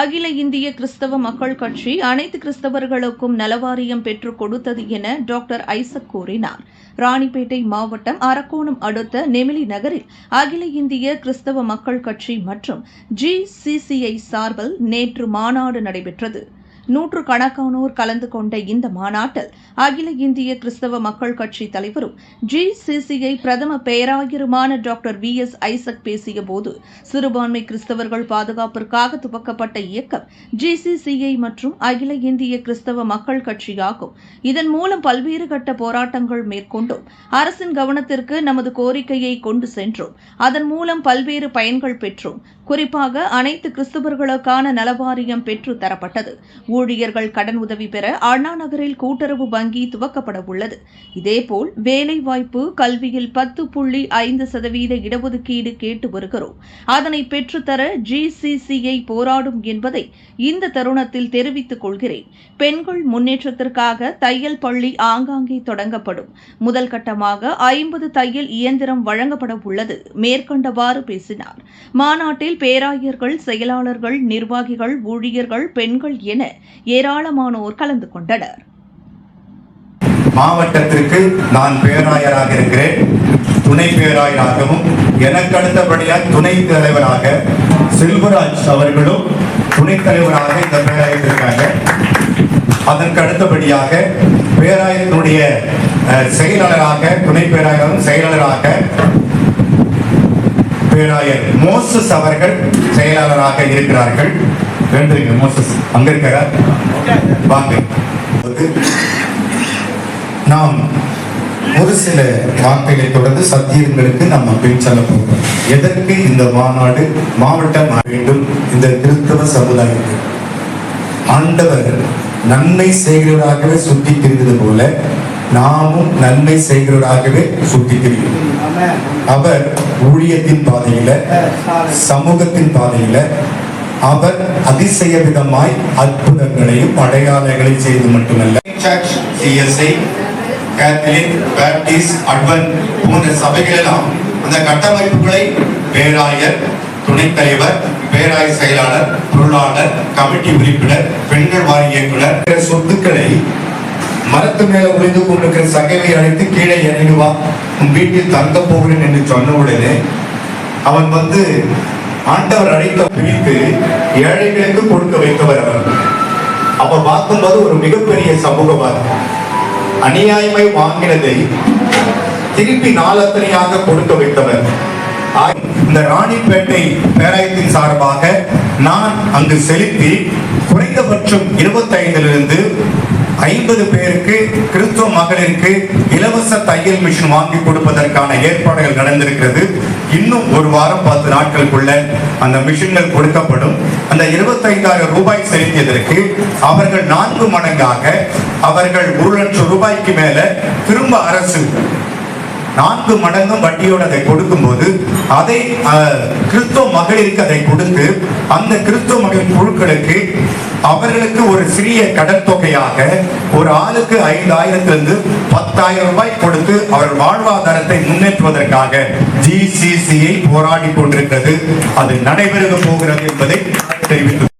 அகில இந்திய கிறிஸ்தவ மக்கள் கட்சி அனைத்து கிறிஸ்தவர்களுக்கும் நலவாரியம் பெற்றுக் கொடுத்தது என டாக்டர் ஐசக் கூறினார். ராணிப்பேட்டை மாவட்டம் அரக்கோணம் அடுத்த நெமிலி நகரில் அகில இந்திய கிறிஸ்தவ மக்கள் கட்சி மற்றும் ஜிசிசிஐ சார்பில் நேற்று மாநாடு நடைபெற்றது. நூற்று கணக்கானோர் கலந்து கொண்ட இந்த மாநாட்டில் அகில இந்திய கிறிஸ்தவ மக்கள் கட்சி தலைவரும் ஜிசிசிஐ பிரதம பேராயருமான டாக்டர் வி எஸ் ஐசக் பேசியபோது சிறுபான்மை கிறிஸ்தவர்கள் பாதுகாப்பிற்காக துவக்கப்பட்ட இயக்கம் ஜிசிசிஐ மற்றும் அகில இந்திய கிறிஸ்தவ மக்கள் கட்சியாகும். இதன் மூலம் பல்வேறு கட்ட போராட்டங்கள் மேற்கொண்டோம். அரசின் கவனத்திற்கு நமது கோரிக்கையை கொண்டு சென்றோம். அதன் மூலம் பல்வேறு பயன்கள் பெற்றோம். குறிப்பாக அனைத்து கிறிஸ்தவர்களுக்கான நலவாரியம் பெற்று தரப்பட்டது. ஊழியர்கள் கடன் உதவி பெற அண்ணா நகரில் கூட்டுறவு வங்கி துவக்கப்பட உள்ளது. இதேபோல் வேலைவாய்ப்பு கல்வியில் பத்து புள்ளி ஐந்து சதவீத இடஒதுக்கீடு கேட்டு வருகிறோம். அதனை பெற்றுத்தர ஜிசிசிஐ போராடும் என்பதை இந்த தருணத்தில் தெரிவித்துக் கொள்கிறேன். பெண்கள் முன்னேற்றத்திற்காக தையல் பள்ளி ஆங்காங்கே தொடங்கப்படும். முதல் கட்டமாக ஐம்பது தையல் இயந்திரம் வழங்கப்பட உள்ளது. மேற்கண்டவாறு பேசினார். மாநாட்டில் பேராயர்கள் செயலாளர்கள் நிர்வாகிகள் ஊழியர்கள் பெண்கள் என ஏராளமானோர் கலந்து கொண்டனர். மாவட்டத்திற்கு நான் பேராயராக இருக்கிறேன். துணை பேராயராகவும் எனக்கு அடுத்தபடியாக துணை தலைவராக செல்வராஜ் அவர்களும் துணைத் தலைவராக இந்த பேராயத்திற்காக. இருக்காங்க அதற்கு அடுத்தபடியாக பேராயத்தினுடைய செயலாளராக துணை பேராயரும் செயலாளராக பேராயர் மோசஸ் அவர்கள் செயலாளராக இருக்கிறார்கள். வேண்டுங்க மோசஸ். அங்க இருக்கிறார் வாங்க. நாம் ஒரு சில வார்த்தைகளை தொடர்ந்து சத்தியங்களுக்கு நம்ம பின் செல்ல போகிறோம் எதற்கு இந்த மாநாடு மாவட்டம் வேண்டும்? இந்த கிறிஸ்தவ சமுதாயத்தில் ஆண்டவர் நன்மை செய்கிறவராகவே சுற்றி திரிந்தது போல நாமும் நன்மை செய்கிறவராகவே சுற்றி திரிகிறோம் அவர் ஊழியத்தின் பாதையில சமூகத்தின் பாதையில அவர் அதிசய விதமாய் அற்புதங்களையும் அடையாளங்களை செய்து மட்டுமல்ல. Church CSI Catholic Baptist Advent போன்ற சபைகளெல்லாம் அந்த கட்டமைப்புகளை பேராயர் துணைத் தலைவர் பேராயர் செயலாளர் பொருளாளர் கமிட்டி உறுப்பினர் பெண்கள் வாரிய இயக்குனர் பிற சொத்துக்களை மரத்து மேல விழுந்து கொண்டிருக்கிற சகைவை அழைத்து கீழே இறங்கிடுவா உன் வீட்டில் தங்க போகிறேன் என்று சொன்ன உடனே அவன் வந்து ஆண்டவர் அழைத்த பிரித்து ஏழைகளுக்கு கொடுக்க வைத்தவர் அவர் அப்ப பார்க்கும்போது ஒரு மிகப்பெரிய சமூகவாதி. அநியாயமாய் வாங்கினதை திருப்பி நாளத்தனையாக கொடுக்க வைத்தவர். இந்த ராணிப்பேட்டை பேராயத்தின் சார்பாக நான் அங்கு செலுத்தி குறைந்தபட்சம் இருபத்தைந்திலிருந்து ஐம்பது பேருக்கு கிறிஸ்துவ மகளிருக்கு இலவச தையல் மிஷின் வாங்கி கொடுப்பதற்கான ஏற்பாடுகள் நடந்திருக்கிறது. இன்னும் ஒரு வாரம் பத்து நாட்களுக்குள்ள அந்த மிஷின்கள் கொடுக்கப்படும். அந்த இருபத்தைந்தாயிரம் ரூபாய் செலுத்தியதற்கு அவர்கள் நான்கு மடங்காக அவர்கள் ஒரு லட்சம் ரூபாய்க்கு மேல திரும்ப அரசு நான்கு மடங்கும் வட்டியோடு அதை கொடுக்கும்போது அதை அஹ், மகளிருக்கு அதை கொடுத்து அந்த கிறிஸ்தவ மகளிர் குழுக்களுக்கு அவர்களுக்கு ஒரு சிறிய கடன் தொகையாக ஒரு ஆளுக்கு ஐந்தாயிரத்திலிருந்து பத்தாயிரம் ரூபாய் கொடுத்து அவர் வாழ்வாதாரத்தை முன்னேற்றுவதற்காக ஜிசிசிஐ போராடி கொண்டிருக்கிறது. அது நடைபெற போகிறது என்பதை தெரிவித்து